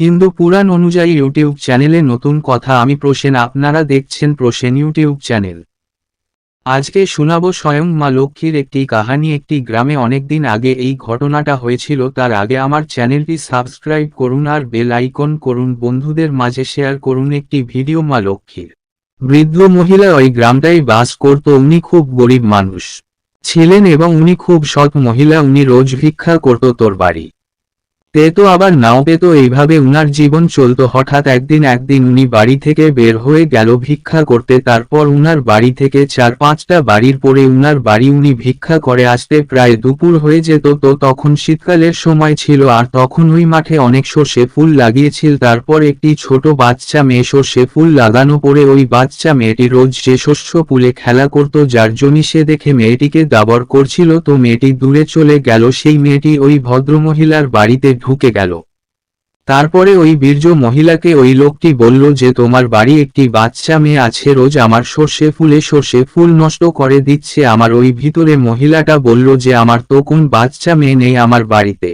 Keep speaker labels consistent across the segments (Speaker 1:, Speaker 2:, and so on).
Speaker 1: হিন্দু পুরাণ অনুযায়ী ইউটিউব চ্যানেলে নতুন কথা আমি প্রসেন, আপনারা দেখছেন প্রসেন ইউটিউব চ্যানেল। আজকে শোনাবো স্বয়ং মা লক্ষ্মীর একটি কাহানি। একটি গ্রামে অনেকদিন আগে এই ঘটনাটা হয়েছিল। তার আগে আমার চ্যানেলটি সাবস্ক্রাইব করুন আর বেল আইকন করুন। বন্ধুদের মাঝে শেয়ার করুন একটি ভিডিও মা লক্ষ্মীর। বৃদ্ধ মহিলা ওই গ্রামটাই বাস করত। উনি খুব গরিব মানুষ। ছিলেন এবং উনি খুব সৎ মহিলা। উনি রোজ ভিক্ষা করত তোর বাড়ি। পেতো আবার নাও পেতো এইভাবে উনার জীবন চলতো। হঠাৎ একদিন একদিন উনি বাড়ি থেকে বের হয়ে গেল ভিক্ষা করতে। তারপর উনার বাড়ি থেকে চার পাঁচটা বাড়ির পরে উনার বাড়ি উনি ভিক্ষা করে আসতে প্রায় দুপুর হয়ে যেত। তো তখন শীতকালের সময় ছিল আর তখন ওই মাঠে অনেক সর্ষে ফুল লাগিয়েছিল। তারপর একটি ছোট বাচ্চা মেয়ে সর্ষে ফুল লাগানো পরে ওই বাচ্চা মেয়েটি রোজ যে শস্য পুলে খেলা করত, যার জন্য সে দেখে মেয়েটিকে দাবর করছিল। তো মেয়েটি দূরে চলে গেল। সেই মেয়েটি ওই ভদ্রমহিলার বাড়িতে ঢুকে গেল। তারপরে ওই বীর্য মহিলাকে ওই লোকটি বলল যে, তোমার বাড়ি একটি বাচ্চা মেয়ে আছে, রোজ আমার সর্ষে ফুলে সর্ষে ফুল নষ্ট করে দিচ্ছে। আমার ওই ভিতরে মহিলাটা বলল যে, আমার তো কোন বাচ্চা মেয়ে নেই আমার বাড়িতে।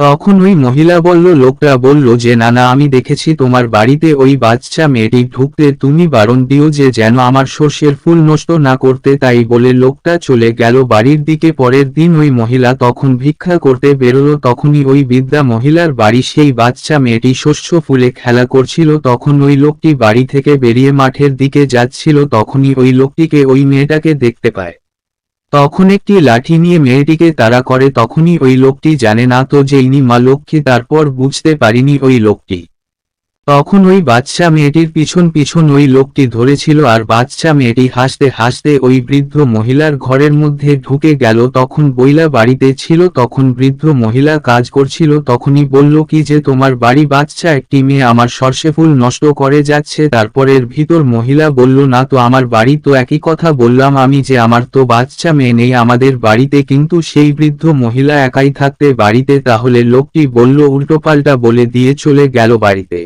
Speaker 1: তখন ওই মহিলা বলল, লোকটা বলল যে, না না, আমি দেখেছি তোমার বাড়িতে ওই বাচ্চা মেয়েটি ঢুকতে তুমি বারণ দিও যে, যেন আমার শস্যের ফুল নষ্ট না করতে। তাই বলে লোকটা চলে গেল বাড়ির দিকে। পরের দিন ওই মহিলা তখন ভিক্ষা করতে বেরোলো। তখনই ওই বিদ্যা মহিলার বাড়ি সেই বাচ্চা মেয়েটি শস্য ফুলে খেলা করছিল। তখন ওই লোকটি বাড়ি থেকে বেরিয়ে মাঠের দিকে যাচ্ছিল। তখনই ওই লোকটিকে ওই মেয়েটাকে দেখতে পায়। তখন একটি লাঠি নিয়ে মেয়েটিকে তারা করে, তখনই ওই লোকটি জানে না তো যে ইনি মা লক্ষ্মী, তারপর বুঝতে পারিনি ওই লোকটি। তখন ওই বাচ্চা মেয়েটির পিছন পিছন ওই লোকটি ধরেছিল আর বাচ্চা মেয়েটি হাসতে হাসতে ওই বৃদ্ধ মহিলার ঘরের মধ্যে ঢুকে গেল। তখন বইলা বাড়িতে ছিল, তখন বৃদ্ধ মহিলা কাজ করছিল, তখনই বলল, কি যে তোমার বাড়ি? বাচ্চা একটি মেয়ে আমার সর্ষে ফুল নষ্ট করে যাচ্ছে। তারপরের ভিতর মহিলা বলল, না তো আমার বাড়ি তো একই কথা বললাম আমি যে আমার তো বাচ্চা মেয়ে নেই আমাদের বাড়িতে, কিন্তু সেই বৃদ্ধ মহিলা একাই থাকতে বাড়িতে। তাহলে লোকটি বলল, উল্টোপাল্টা বলে দিয়ে চলে গেল বাড়িতে।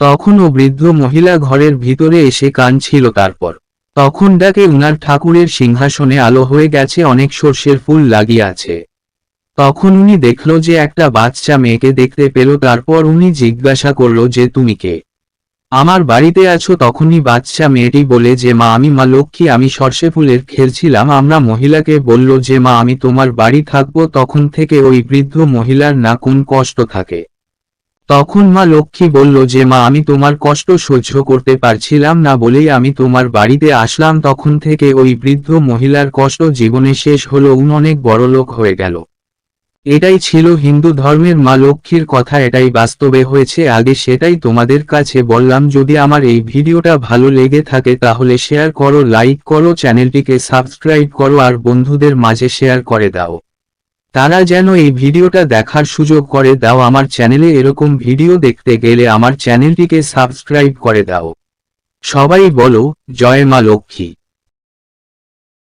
Speaker 1: তখনও বৃদ্ধ মহিলা ঘরের ভিতরে এসে কাঁদছিল তারপর। তখন ডাকে উনার ঠাকুরের সিংহাসনে আলো হয়ে গেছে, অনেক সর্ষের ফুল লাগিয়ে আছে। তখন উনি দেখল যে একটা বাচ্চা মেয়েকে দেখতে পেল, তারপর উনি জিজ্ঞাসা করল যে, তুমি কে? আমার বাড়িতে আছো? তখনই বাচ্চা মেয়েটি বলে যে, মা, আমি মা লক্ষ্মী, আমি সর্ষে ফুলের খেলছিলাম, আমরা মহিলাকে বলল যে, মা, আমি তোমার বাড়ি থাকব তখন থেকে ওই বৃদ্ধ মহিলার না কোন কষ্ট থাকে। তখন মা লক্ষ্মী বলল যে মা, আমি তোমার কষ্ট সহ্য করতে পারছিলাম না বলেই আমি তোমার বাড়িতে আসলাম। তখন থেকে ওই বৃদ্ধ মহিলার কষ্ট জীবনে শেষ হলো, উন অনেক বড়লোক হয়ে গেল। এটাই ছিল হিন্দু ধর্মের মা লক্ষ্মীর কথা, এটাই বাস্তবে হয়েছে। আগে সেটাই তোমাদের কাছে বললাম, যদি আমার এই ভিডিওটা ভালো লেগে থাকে তাহলে শেয়ার করো, লাইক করো, চ্যানেলটিকে সাবস্ক্রাইব করো, আর বন্ধুদের মাঝে শেয়ার করে দাও। তারা যেন এই ভিডিওটা দেখার সুযোগ করে, দাও আমার চ্যানেলে এরকম ভিডিও দেখতে গেলে আমার চ্যানেলটিকে সাবস্ক্রাইব করে দাও। সবাই বলো, জয় মা লক্ষ্মী।